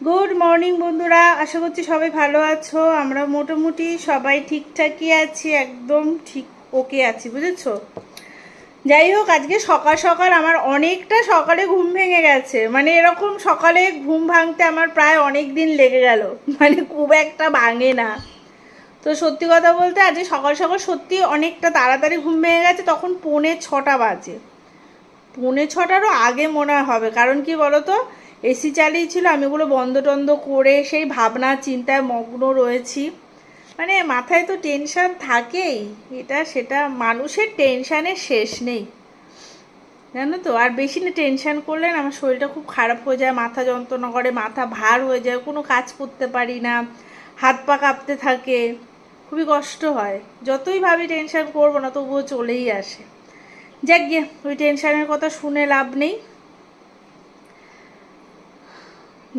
Good morning বন্ধুরা। আশা করছি সবাই ভালো আছো। আমরা মোটামুটি সবাই ঠিকঠাকই আছি, একদম ঠিক ওকে আছি, বুঝেছ? যাই হোক, আজকে সকাল সকাল আমার অনেকটা সকালে ঘুম ভেঙে গেছে। মানে এরকম সকালে ঘুম ভাঙতে আমার প্রায় অনেক দিন লেগে গেল। মানে খুব একটা ভাঙে না। তো সত্যি কথা বলতে, আজকে সকাল সকাল সত্যি অনেকটা তাড়াতাড়ি ঘুম ভেঙে গেছে। তখন পৌনে ছটা বাজে। পৌনে ছটারও আগে মনে হবে। কারণ কি বলতো? এসি চালিয়েছিল, আমি ওগুলো বন্ধ টন্ধ করে সেই ভাবনা, চিন্তায় মগ্ন রয়েছি। মানে মাথায় তো টেনশান থাকেই, এটা সেটা মানুষের টেনশানের শেষ নেই। জানো তো, আর বেশি না টেনশান করলে আমার শরীরটা খুব খারাপ হয়ে যায়, মাথা যন্ত্রণা করে, মাথা ভার হয়ে যায়, কোনো কাজ করতে পারি না, হাত পা কাঁপতে থাকে, খুবই কষ্ট হয়। যতই ভাবি টেনশান করব না, তবুও চলেই আসে। যাক গিয়ে ওই টেনশানের কথা শুনে লাভ নেই।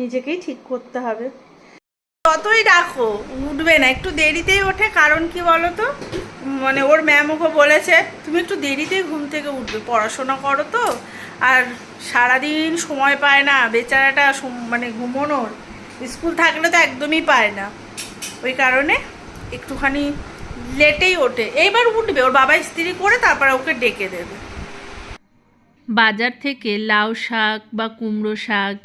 নিজেকেই ঠিক করতে হবে। যতই ডাকো উঠবে না। একটু দেরিতেই ওঠে কারণ কি বলো তো মানে ওর ম্যাম ওকে বলেছে তুমি একটু দেরিতেই ঘুম থেকে উঠবে পড়াশোনা করো তো। আর সারাদিন সময় পায় না বেচারাটা মানে ঘুমোনোর। স্কুল থাকলে তো একদমই পায় না। ওই কারণে একটুখানি লেটেই ওঠে। এইবার উঠবে ওর বাবা স্ত্রী করে তারপরে ওকে ডেকে দেবে। বাজার থেকে লাউ শাক বা কুমড়ো শাক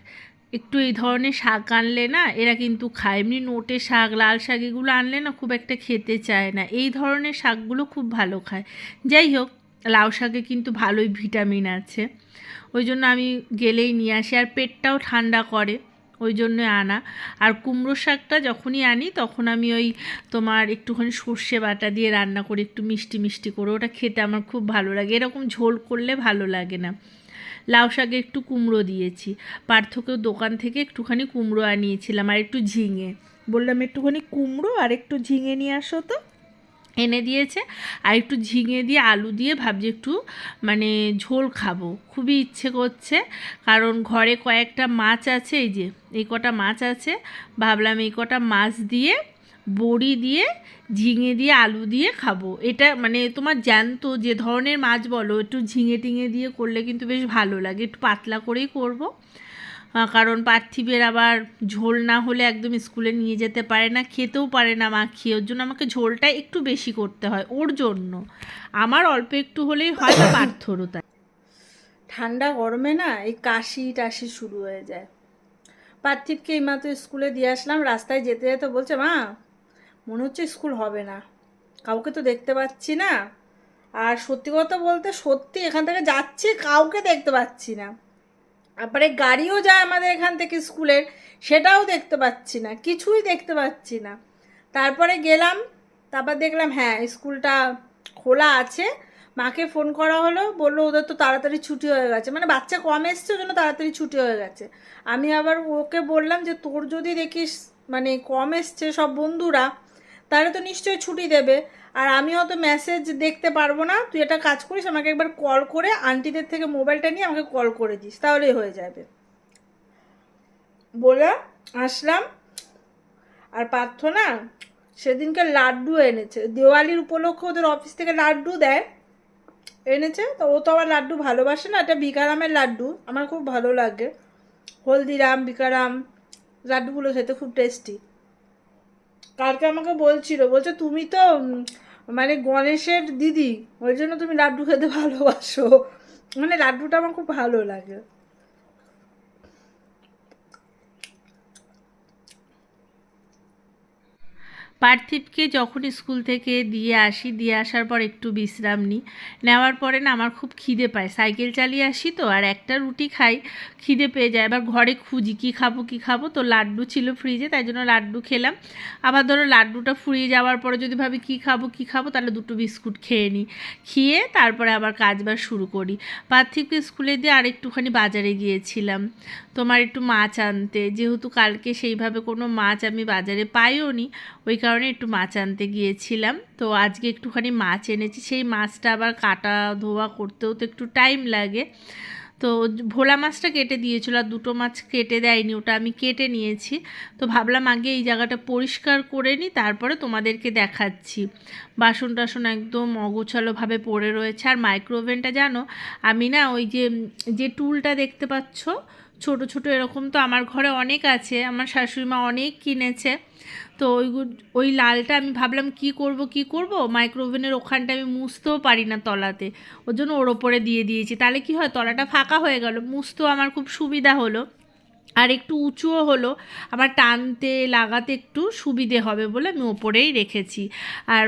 একটু এই ধরনের শাক আনলে না, এরা কিন্তু খায়। এমনি নোটে শাক, লাল শাক এগুলো আনলে না খুব একটা খেতে চায় না। এই ধরনের শাকগুলো খুব ভালো খায়। যাই হোক, লাউ শাকে কিন্তু ভালোই ভিটামিন আছে। ওই জন্য আমি গেলেই নিয়ে আসি। আর পেটটাও ঠান্ডা করে, ওই জন্য আনা। আর কুমড়ো শাকটা যখনই আনি, তখন আমি ওই তোমার একটুখানি সর্ষে বাটা দিয়ে রান্না করি, একটু মিষ্টি মিষ্টি করে। ওটা খেতে আমার খুব ভালো লাগে। এরকম ঝোল করলে ভালো লাগে না। লাউ শাকে একটু কুমড়ো দিয়েছি। পার্থকেও দোকান থেকে একটুখানি কুমড়ো আনিয়েছিলাম আর একটু ঝিঙে। বললাম, একটুখানি কুমড়ো আর একটু ঝিঙে নিয়ে আসো তো। এনে দিয়েছে। আর একটু ঝিঙে দিয়ে আলু দিয়ে ভাবছি একটু মানে ঝোল খাব। খুবই ইচ্ছে করছে। কারণ ঘরে কয়েকটা মাছ আছে, এই যে, এই কটা মাছ আছে। ভাবলাম এই কটা মাছ দিয়ে বড়ি দিয়ে, ঝিঙে দিয়ে, আলু দিয়ে খাব। এটা মানে তোমার জ্যান্ত, যে ধরনের মাছ বলো, একটু ঝিঙে টিঙে দিয়ে করলে কিন্তু বেশ ভালো লাগে। একটু পাতলা করেই করব। কারণ পার্থিবের আবার ঝোল না হলে একদম স্কুলে নিয়ে যেতে পারে না, খেতেও পারে না মাখিয়ে। ওর জন্য আমাকে ঝোলটা একটু বেশি করতে হয়, ওর জন্য। আমার অল্প একটু হলেই হয় না পার্থরও তাই ঠান্ডা গরমে না এই কাশি টাশি শুরু হয়ে যায়। পার্থিবকে এইমাত্র স্কুলে দিয়ে আসলাম, রাস্তায় যেতে যেতে বলছে, মা মনে হচ্ছে স্কুল হবে না। কাউকে তো দেখতে পাচ্ছি না। আর সত্যি কথা বলতে সত্যি এখান থেকে যাচ্ছি, কাউকে দেখতে পাচ্ছি না। তারপরে গাড়িও যায় আমাদের এখান থেকে স্কুলের, সেটাও দেখতে পাচ্ছি না, কিছুই দেখতে পাচ্ছি না। তারপরে গেলাম, তারপর দেখলাম হ্যাঁ স্কুলটা খোলা আছে। মাকে ফোন করা হলো, বলল, ওদের তো তাড়াতাড়ি ছুটি হয়ে গেছে। মানে বাচ্চা কম এসছে, ওই জন্য তাড়াতাড়ি ছুটি হয়ে গেছে। আমি আবার ওকে বললাম যে, তোর যদি দেখিস মানে কম এসছে সব বন্ধুরা তাহলে তো নিশ্চয়ই ছুটি দেবে। আর আমি হয়তো মেসেজ দেখতে পারব না। তুই একটা কাজ করিস, আমাকে একবার কল করে আন্টিদের থেকে মোবাইলটা নিয়ে আমাকে কল করে দিস, তাহলেই হয়ে যাবে। বলে আসলাম। আর পার্থ না সেদিনকে লাড্ডু এনেছে। দেওয়ালির উপলক্ষে ওদের অফিস থেকে লাড্ডু দেয়। এনেছে, তো ও তো আবার লাড্ডু ভালোবাসে না, এটা বিকারামের লাড্ডু। আমার খুব ভালো লাগে। হলদিরাম বিকারাম লাড্ডুগুলো খেতে খুব টেস্টি কালকে আমাকে বলছিল, বলছে তুমি তো মানে গণেশের দিদি, ওই জন্য তুমি লাড্ডু খেতে ভালোবাসো। মানে লাড্ডুটা আমার খুব ভালো লাগে। পার্থিবকে যখন স্কুল থেকে দিয়ে আসি, দিয়ে আসার পর একটু বিশ্রাম নিই। নেওয়ার পরে না আমার খুব খিদে পায়। সাইকেল চালিয়ে আসি তো, আর একটা রুটি খাই, খিদে পেয়ে যায়। এবার ঘরে খুঁজি, কী খাব কী খাব? তো লাড্ডু ছিল ফ্রিজে, তাই জন্য লাড্ডু খেলাম। আবার ধরো লাড্ডুটা ফুরিয়ে যাওয়ার পরে যদি ভাবি কী খাব কী খাব, তাহলে দুটো বিস্কুট খেয়ে নিই। খেয়ে তারপরে আবার কাজবাজ শুরু করি। পার্থিবকে স্কুলে দিয়ে আর একটুখানি বাজারে গিয়েছিলাম। তোমার একটু মাছ আনতে। যেহেতু কালকে সেইভাবে কোনো মাছ আমি বাজারে পাইও নি ওই কারণে একটু মাছ আনতে গিয়েছিলাম। তো আজকে একটুখানি মাছ এনেছি। সেই মাছটা আবার কাটা ধোয়া করতেও তো একটু টাইম লাগে। তো ভোলা মাছটা কেটে দিয়েছিল আর দুটো মাছ কেটে দেয়নি, ওটা আমি কেটে নিয়েছি। তো ভাবলাম আগে এই জায়গাটা পরিষ্কার করে নিই, তারপরে তোমাদেরকে দেখাচ্ছি। বাসন টাসন একদম অগোছালোভাবে পড়ে রয়েছে। আর মাইক্রোওভেনটা জানো, আমি না ওই যে যে টুলটা দেখতে পাচ্ছ ছোট ছোট এরকম তো আমার ঘরে অনেক আছে, আমার শাশুড়ি মা অনেক কিনেছে। তো ওই ওই লালটা আমি ভাবলাম কি করব কি করব? মাইক্রোওভেনের ওখানটা আমি মুছতেও পারি না তলাতে। ওর জন্য ওর ওপরে দিয়ে দিয়েছি। তাহলে কি হয়? তলাটা ফাঁকা হয়ে গেল। মুছতেও আমার খুব সুবিধা হলো। আর একটু উঁচুও হলো। আমার টানতে লাগাতে একটু সুবিধে হবে বলে আমি ওপরেই রেখেছি। আর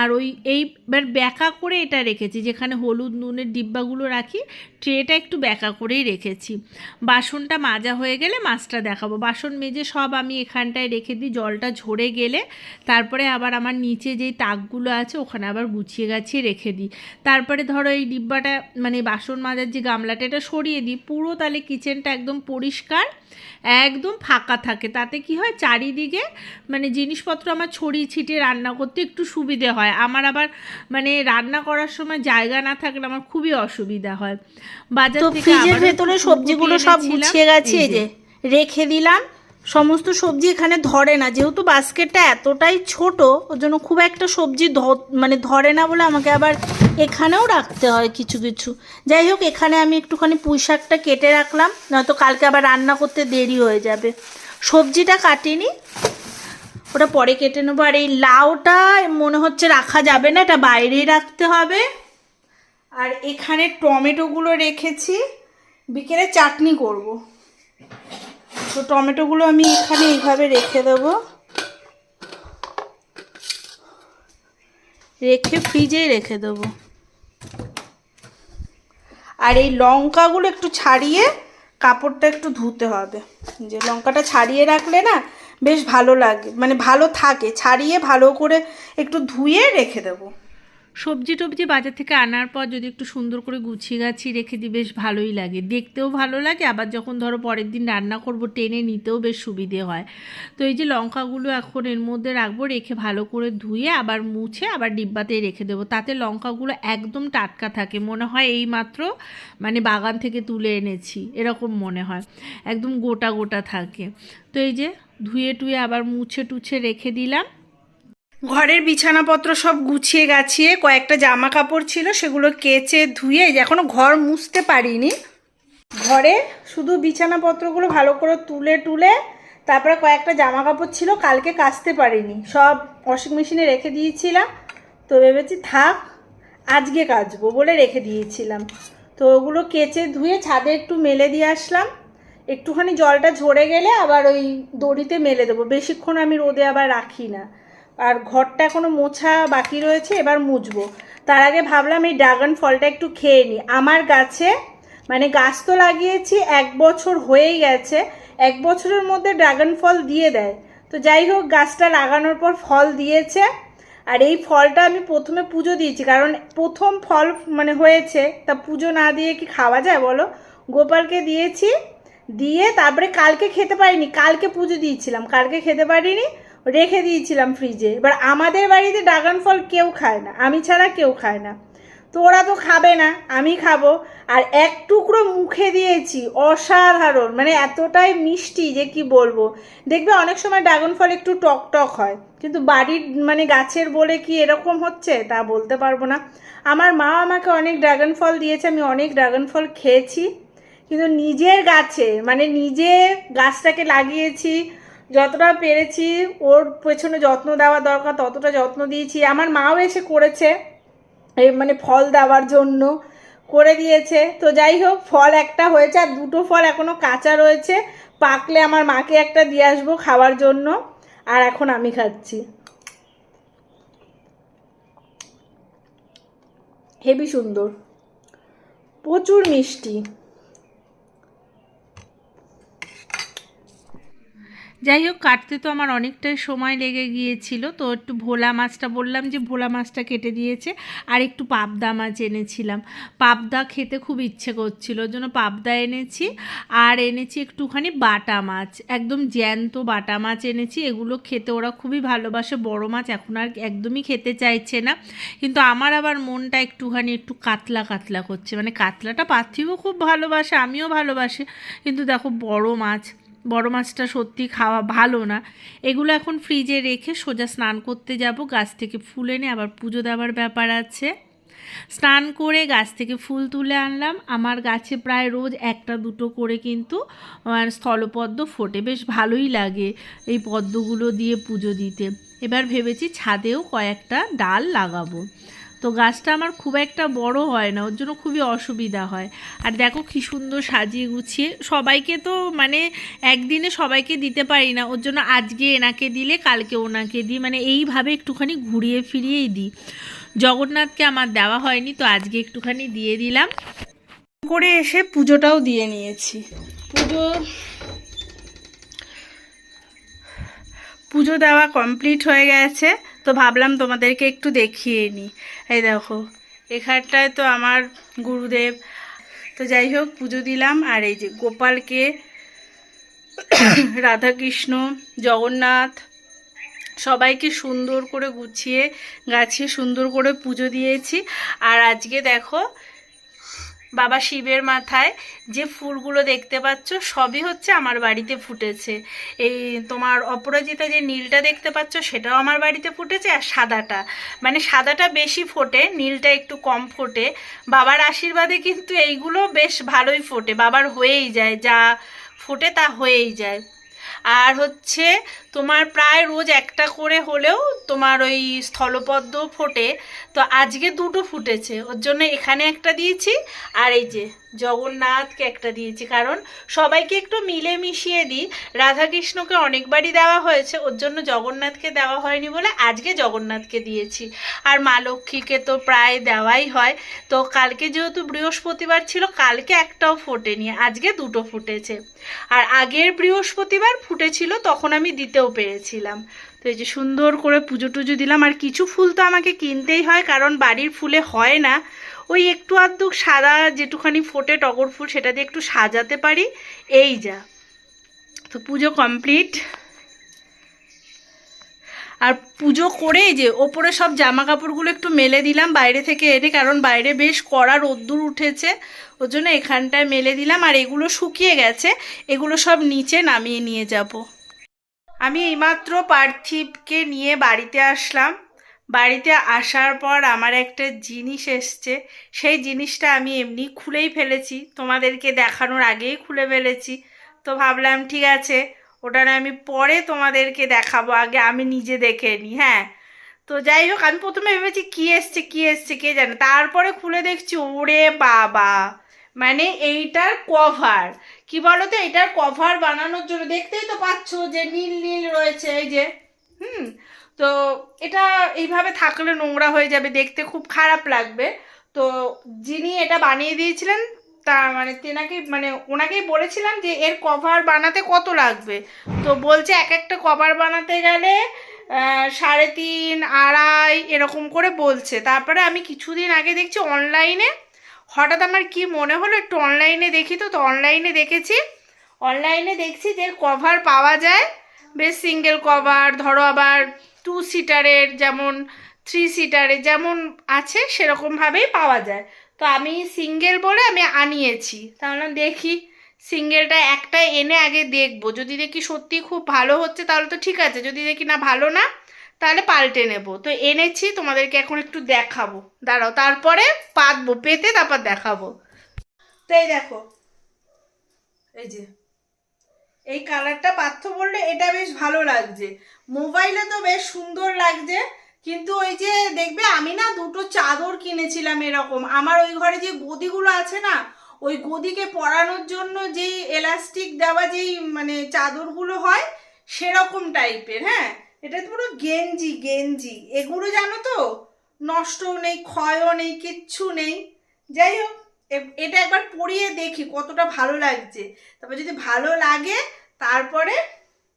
আর ওই এইবার ব্যাকা করে এটা রেখেছি, যেখানে হলুদ নুনের ডিব্বাগুলো রাখি, ট্রেটা একটু ব্যাকা করেই রেখেছি। বাসনটা মাজা হয়ে গেলে মাছটা দেখাবো। বাসন মেজে সব আমি এখানটায় রেখে দিই, জলটা ঝরে গেলে তারপরে আবার আমার নিচে যেই তাকগুলো আছে ওখানে আবার গুছিয়ে গাছিয়ে রেখে দিই। তারপরে ধরো এই ডিব্বাটা মানে বাসন মাজার যে গামলাটা, এটা সরিয়ে দিই। পুরো তাহলে কিচেনটা একদম পরিষ্কার একদম ফাঁকা থাকে। তাতে কি হয়? চারিদিকে মানে জিনিসপত্র আমার ছড়িয়ে ছিটিয়ে রান্না করতে একটু সুবিধে হয়। আমার আবার মানে রান্না করার সময় জায়গা না থাকলে আমার খুবই অসুবিধা হয়। বাজার থেকে ফ্রিজের ভেতরে সবজিগুলো সব গুছিয়ে গেছি যে রেখে দিলাম। সমস্ত সবজি এখানে ধরে না। যেহেতু বাস্কেটটা এতটাই ছোট, ওর জন্য খুব একটা সবজি মানে ধরে না বলে আমাকে আবার এখানেও রাখতে হয় কিছু কিছু। যাই হোক, এখানে আমি একটুখানি পুঁই শাকটা কেটে রাখলাম, নয়তো কালকে আবার রান্না করতে দেরি হয়ে যাবে। সবজিটা কাটিনি, ওটা পরে কেটে নেব। আর এই লাউটা মনে হচ্ছে রাখা যাবে না, এটা বাইরেই রাখতে হবে। আর এখানে টমেটোগুলো রেখেছি, বিকেলে চাটনি করব। তো টমেটোগুলো আমি এখানে এইভাবে রেখে দেবো। রেখে ফ্রিজেই রেখে দেবো। আর এই লঙ্কাগুলো একটু ছাড়িয়ে কাপড়টা একটু ধুতে হবে। যে লঙ্কাটা ছাড়িয়ে রাখলে না বেশ ভালো লাগে মানে ভালো থাকে। ছাড়িয়ে ভালো করে একটু ধুয়ে রেখে দেবো। সবজি টবজি বাজার থেকে আনার পর যদি একটু সুন্দর করে গুছিয়ে গাছিয়ে রেখে দিই, বেশ ভালোই লাগে। দেখতেও ভালো লাগে, আবার যখন ধরো পরের দিন রান্না করব, টেনে নিতেও বেশ সুবিধে হয়। তো এই যে লঙ্কাগুলো এখন এর মধ্যে রাখব, রেখে ভালো করে ধুয়ে আবার মুছে আবার ডিব্বাতে রেখে দেবো। তাতে লঙ্কাগুলো একদম টাটকা থাকে, মনে হয় এই মাত্র মানে বাগান থেকে তুলে এনেছি, এরকম মনে হয়। একদম গোটা গোটা থাকে। তো এই যে ধুয়ে টুয়ে আবার মুছে টুছে রেখে দিলাম। ঘরের বিছানাপত্র সব গুছিয়ে গাছিয়ে কয়েকটা জামা কাপড় ছিল, সেগুলো কেচে ধুয়ে এই যে এখনও ঘর মুছতে পারিনি। ঘরে শুধু বিছানাপত্রগুলো ভালো করে তুলে টুলে তারপরে কয়েকটা জামা কাপড় ছিল, কালকে কাচতে পারিনি। সব ওয়াশিং মেশিনে রেখে দিয়েছিলাম। তো ভেবেছি থাক, আজকে কাচবো বলে রেখে দিয়েছিলাম। তো ওগুলো কেচে ধুয়ে ছাদে একটু মেলে দিয়ে আসলাম। একটুখানি জলটা ঝরে গেলে আবার ওই দড়িতে মেলে দেবো। বেশিক্ষণ আমি রোদে আবার রাখি না। আর ঘরটা এখনও মোছা বাকি রয়েছে, এবার মুছবো। তার আগে ভাবলাম এই ড্রাগন ফলটা একটু খেয়ে নিই আমার গাছে মানে গাছ তো লাগিয়েছি, এক বছর হয়েই গেছে, এক বছরের মধ্যে ড্রাগন ফল দিয়ে দেয়। তো যাই হোক, গাছটা লাগানোর পর ফল দিয়েছে, আর এই ফলটা আমি প্রথমে পুজো দিয়েছি, কারণ প্রথম ফল মানে হয়েছে, তা পুজো না দিয়ে কি খাওয়া যায় বলো? গোপালকে দিয়েছি, দিয়ে তারপরে কালকে খেতে পারিনি, কালকে পুজো দিয়েছিলাম, কালকে খেতে পারিনি রেখে দিয়েছিলাম ফ্রিজে এবার আমাদের বাড়িতে ড্রাগন ফল কেউ খায় না। আমি ছাড়া কেউ খায় না। তো ওরা তো খাবে না, আমি খাব। আর এক টুকরো মুখে দিয়েছি, অসাধারণ। মানে এতটাই মিষ্টি যে কি বলব। দেখবে অনেক সময় ড্রাগন ফল একটু টক টক হয়। কিন্তু বাড়ির মানে গাছের বলে কি এরকম হচ্ছে, তা বলতে পারব না। আমার মা আমাকে অনেক ড্রাগন ফল দিয়েছে, আমি অনেক ড্রাগন ফল খেয়েছি। কিন্তু নিজের গাছে মানে নিজে গাছটাকে লাগিয়েছি যতটা পেরেছি, ওর পেছনে যত্ন দেওয়া দরকার, ততটা যত্ন দিয়েছি। আমার মাও এসে করেছে মানে ফল দেওয়ার জন্য করে দিয়েছে। তো যাই হোক, ফল একটা হয়েছে আর দুটো ফল এখনও কাঁচা রয়েছে। পাকলে আমার মাকে একটা দিয়ে আসব খাওয়ার জন্য। আর এখন আমি খাচ্ছি। হেবি সুন্দর। প্রচুর মিষ্টি। যাই হোক, কাটতে তো আমার অনেকটাই সময় লেগে গিয়েছিল, তো একটু ভোলা মাছটা বললাম যে ভোলা মাছটা কেটে দিয়েছে, আর একটু পাবদা মাছ এনেছিলাম। পাবদা খেতে খুব ইচ্ছে করছিল জন্য পাবদা এনেছি, আর এনেছি একটুখানি বাটা মাছ, একদম জ্যান্ত বাটা মাছ এনেছি, এগুলো খেতে ওরা খুবই ভালোবাসে, বড় মাছ এখন আর একদমই খেতে চাইছে না, কিন্তু আমার আবার মনটা একটুখানি একটু কাতলা কাতলা করছে মানে কাতলাটা পার্থিবও খুব ভালোবাসে, আমিও ভালোবাসি, কিন্তু দেখো বড় মাছ বড় মাছটা সত্যি খাওয়া ভালো না। এগুলো এখন ফ্রিজে রেখে সোজা স্নান করতে যাব। গাছ থেকে ফুল এনে আবার পুজো দেওয়ার ব্যাপার আছে। স্নান করে গাছ থেকে ফুল তুলে আনলাম। আমার গাছে প্রায় রোজ একটা দুটো করে কিন্তু স্থলপদ্ম ফোটে। বেশ ভালোই লাগে এই পদ্মগুলো দিয়ে পুজো দিতে। এবার ভেবেছি ছাদেও কয়েকটা ডাল লাগাবো। তো গাছটা আমার খুব একটা বড় হয় না, ওর জন্য খুবই অসুবিধা হয়। আর দেখো কি সুন্দর সাজিয়ে গুছিয়ে, সবাইকে তো মানে একদিনে সবাইকে দিতে পারি না, ওর জন্য আজকে এনাকে দিলে, কালকে ওনাকে দিই মানে এইভাবে একটুখানি ঘুরিয়ে ফিরিয়েই দিই। জগন্নাথকে আমার দেওয়া হয়নি, তো আজকে একটুখানি দিয়ে দিলাম। করে এসে পুজোটাও দিয়ে নিয়েছি। পুজো পুজো দেওয়া কমপ্লিট হয়ে গেছে। তো ভাবলাম তোমাদেরকে একটু দেখিয়ে নিই এই দেখো, এখানটায় তো আমার গুরুদেব। তো যাই হোক, পুজো দিলাম। আর এই যে গোপালকে রাধাকৃষ্ণ, জগন্নাথ সবাইকে সুন্দর করে গুছিয়ে গাছিয়ে সুন্দর করে পুজো দিয়েছি। আর আজকে দেখো বাবা শিবের মাথায় যে ফুলগুলো দেখতে পাচ্ছ, সবই হচ্ছে আমার বাড়িতে ফুটেছে। এই তোমার অপরাজিতা যে নীলটা দেখতে পাচ্ছ, সেটাও আমার বাড়িতে ফুটেছে, আর সাদাটা। মানে সাদাটা বেশি ফোটে, নীলটা একটু কম ফোটে। বাবার আশীর্বাদে কিন্তু এইগুলো বেশ ভালোই ফোটে। বাবার হয়েই যায়, যা ফোটে তা হয়েই যায়। আর হচ্ছে তোমার প্রায় রোজ একটা করে হলেও তোমার ওই স্থলপদ্ম ফোটে। তো আজকে দুটো ফুটেছে, ওর জন্য এখানে একটা দিয়েছি আর এই যে জগন্নাথকে একটা দিয়েছি। কারণ সবাইকে একটু মিলে মিশিয়ে দিই। রাধাকৃষ্ণকে অনেকবারই দেওয়া হয়েছে, ওর জন্য জগন্নাথকে দেওয়া হয়নি বলে আজকে জগন্নাথকে দিয়েছি। আর মা লক্ষ্মীকে তো প্রায় দেওয়াই হয়। তো কালকে যেহেতু বৃহস্পতিবার ছিল, কালকে একটাও ফোটেনি, আজকে দুটো ফুটেছে। আর আগের বৃহস্পতিবার ফুটেছিল, তখন আমি দিতেও পেরেছিলাম। তো এই যে সুন্দর করে পুজো টুজো দিলাম, আর কিছু ফুল তো আমাকে কিনতেই হয়, কারণ বাড়ির ফুলে হয় না। ওই একটু আধটু সাদা যেটুখানি ফোটে টগর ফুল, সেটা দিয়ে একটু সাজাতে পারি। এই যা। তো পুজো কমপ্লিট। আর পুজো করে যে ওপরে সব জামা কাপড়গুলো একটু মেলে দিলাম বাইরে থেকে এনে, কারণ বাইরে বেশ কড়া রোদ্দুর উঠেছে, ওর জন্য এখানটায় মেলে দিলাম। আর এগুলো শুকিয়ে গেছে, এগুলো সব নিচে নামিয়ে নিয়ে যাব। আমি এইমাত্র পার্থিবকে নিয়ে বাড়িতে আসলাম। বাড়িতে আসার পর আমার একটা জিনিস এসছে, সেই জিনিসটা আমি এমনি খুলেই ফেলেছি। তোমাদেরকে দেখানোর আগেই খুলে ফেলেছি। তো ভাবলাম, ঠিক আছে ওটা না আমি পরে তোমাদেরকে দেখাবো, আগে আমি নিজে দেখে নিই হ্যাঁ। তো যাই হোক, আমি প্রথমে ভেবেছি কি এসছে কি এসছে, কে জানে। তারপরে খুলে দেখছি, ওরে বাবা! মানে এইটার কভার কি বলো তো এটার কভার বানানোর জন্য, দেখতেই তো পাচ্ছ যে নীল নীল রয়েছে, এই যে, হুম। তো এটা এইভাবে থাকলে নোংরা হয়ে যাবে, দেখতে খুব খারাপ লাগবে। তো যিনি এটা বানিয়ে দিয়েছিলেন তা মানে তেনাকে মানে ওনাকেই বলেছিলাম যে এর কভার বানাতে কত লাগবে। তো বলছে এক একটা কভার বানাতে গেলে সাড়ে তিন, আড়াই, এরকম করে বলছে। তারপরে আমি কিছুদিন আগে দেখছি অনলাইনে হঠাৎ আমার কি মনে হলো একটু অনলাইনে দেখি তো তো অনলাইনে দেখেছি। অনলাইনে দেখছি যে কভার পাওয়া যায়, বেশ সিঙ্গেল কভার ধরো আবার টু সিটারের যেমন থ্রি সিটারের যেমন আছে, সেরকমভাবেই পাওয়া যায়। তো আমি সিঙ্গেল বলে আমি আনিয়েছি। তাহলে দেখি সিঙ্গেলটা একটা এনে আগে দেখব। যদি দেখি সত্যি খুব ভালো হচ্ছে তাহলে তো ঠিক আছে, যদি দেখি না ভালো না তাহলে পাল্টে নেব। তো এনেছি, তোমাদেরকে এখন একটু দেখাবো। দাঁড়াও, তারপরে পাতবো, পেতে তারপর দেখাবো। তো এই দেখো, এই যে, এই কালারটা পার্থ বললে এটা বেশ ভালো লাগছে। মোবাইলে তো বেশ সুন্দর লাগছে। কিন্তু ওই যে দেখবে আমি না দুটো চাদর কিনেছিলাম এরকম। আমার ওই ঘরে যে গদিগুলো আছে না, ওই গদিকে পরানোর জন্য যেই এলাস্টিক দেওয়া যেই মানে চাদরগুলো হয়, সেরকম টাইপের হ্যাঁ? এটা তো পুরো গেঞ্জি গেঞ্জি। এগুলো জানো তো? নষ্টও নেই, ক্ষয়ও নেই, কিচ্ছু নেই। যাই হোক এটা একবার পরিয়ে দেখি কতটা ভালো লাগছে। তারপর যদি ভালো লাগে, তারপরে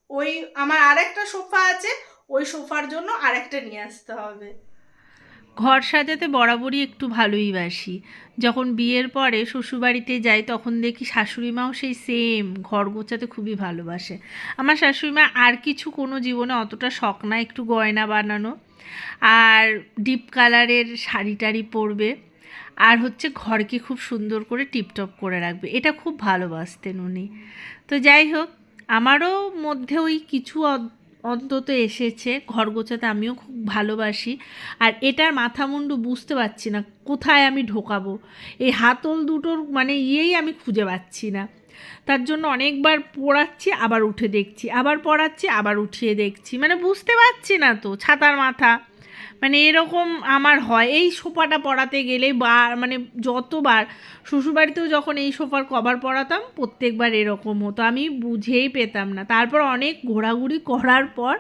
ওই আমার আরেকটা সোফা আছে ওই সোফার জন্য আরেকটা নিয়ে আসতে হবে। ঘর সাজাতে বরাবরই একটু ভালোই বাসি। যখন বিয়ের পরে শ্বশুরবাড়িতে যাই তখন দেখি শাশুড়ি মাও সেই সেম ঘর গোছাতে খুবই ভালোবাসে। আমার শাশুড়ি মা আর কিছু কোনো জীবনে অতটা শখ না, একটু গয়না বানানো। আর ডিপ কালারের শাড়ি টাড়ি পরবে। আর হচ্ছে ঘরকে খুব সুন্দর করে টিপটপ করে রাখবে। এটা খুব ভালোবাসতেন উনি। তো যাই হোক, আমারও মধ্যে ওই কিছু অন্তত এসেছে, ঘর গোছাতে আমিও খুব ভালোবাসি। আর এটার মাথা মুন্ডু বুঝতে পারছি না, কোথায় আমি ঢোকাবো? এই হাতল দুটোর মানে ইয়েই আমি খুঁজে পাচ্ছি না। তার জন্য অনেকবার পড়াচ্ছি, আবার উঠে দেখছি, আবার পড়াচ্ছি, আবার উঠিয়ে দেখছি। মানে বুঝতে পারছি না তো, ছাতার মাথা। মানে এরকম আমার হয়। এই সোফাটা পড়াতে গেলে বা মানে যতবার, শ্বশুরবাড়িতেও যখন এই সোফার কভার পরাতাম, প্রত্যেকবার এরকম হতো। আমি বুঝেই পেতাম না। তারপর অনেক ঘোরাঘুরি করার পর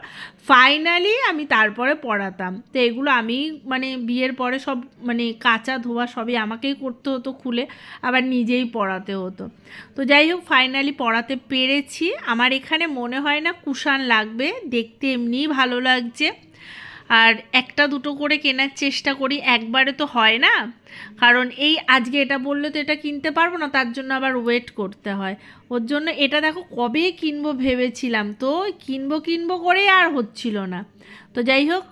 ফাইনালি আমি তারপরে পড়াতাম তো এগুলো আমি মানে বিয়ের পরে সব মানে কাঁচা ধোয়া সবই আমাকেই করতে হতো খুলে, আবার নিজেই পড়াতে হতো। তো যাই হোক ফাইনালি পড়াতে পেরেছি। আমার এখানে মনে হয় না কুশান লাগবে। দেখতে এমনিই ভালো লাগছে। আর একটা দুটো করে কেনার চেষ্টা করি, একবারে তো হয় না। কারণ এই আজকে এটা বললে তো এটা কিনতে পারব না, তার জন্য আবার ওয়েট করতে হয়। ওর জন্য এটা দেখো কবে কিনবো ভেবেছিলাম তো, কিনবো কিনবো করে আর হচ্ছিল না। তো যাই হোক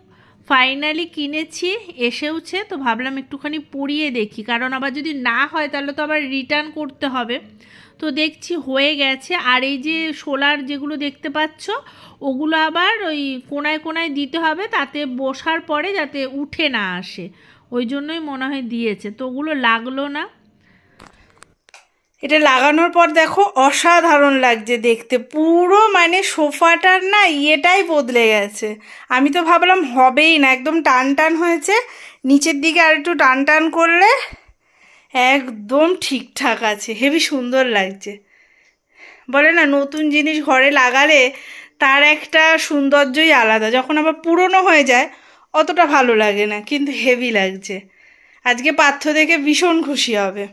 ফাইনালি কিনেছি, এসেওছে, তো ভাবলাম একটুখানি পরিয়ে দেখি। কারণ আবার যদি না হয়, তাহলে তো আবার রিটার্ন করতে হবে। তো দেখছি হয়ে গেছে। আর এই যে সোলার যেগুলো দেখতে পাচ্ছ, ওগুলো আবার ওই কোনায় কোনায় দিতে হবে তাতে বসার পরে যাতে উঠে না আসে। ওই জন্যই মনে হয় দিয়েছে। তো ওগুলো লাগল না। এটা লাগানোর পর দেখো অসাধারণ লাগছে দেখতে। পুরো মানে সোফাটার না ইয়েটাই বদলে গেছে। আমি তো ভাবলাম হবেই না, একদম টান টান হয়েছে। নিচের দিকে আর একটু টান টান করলে একদম ঠিকঠাক আছে। হেবি সুন্দর লাগছে। বলে না, নতুন জিনিস ঘরে লাগালে তার একটা সৌন্দর্যই আলাদা। যখন আবার পুরনো হয়ে যায়, অতটা ভালো লাগে না, কিন্তু হেভি লাগছে। আজকে পাথ্য দেখে ভীষণ খুশি হবে।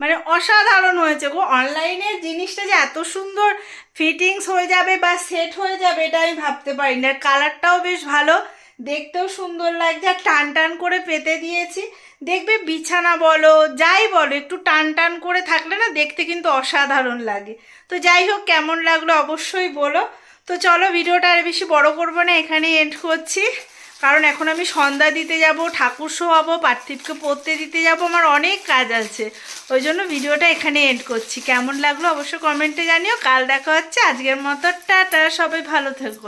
মানে অসাধারণ হয়েছে গো। অনলাইনের জিনিসটা যে এত সুন্দর ফিটিংস হয়ে যাবে বা সেট হয়ে যাবে, এটা আমি ভাবতে পারি না কালারটাও বেশ ভালো। দেখতেও সুন্দর লাগছে, আর টান টান করে পেতে দিয়েছি। দেখবে বিছানা বলো, যাই বলো, একটু টান টান করে থাকলে না দেখতে কিন্তু অসাধারণ লাগে। তো যাই হোক, কেমন লাগল অবশ্যই বলো। তো চলো, ভিডিওটা আর বেশি বড় করব না, এখানেই এন্ড করছি। কারণ এখন আমি সন্ধ্যা দিতে যাব, ঠাকুর শোয়াবো পার্থিবকে পড়তে দিতে যাব, আমার অনেক কাজ আছে। ওই জন্য ভিডিওটা এখানে এন্ড করছি। কেমন লাগল অবশ্যই কমেন্টে জানিও। কাল দেখা হচ্ছে, আজকের মতো, টাটা, সবাই ভালো থেকো।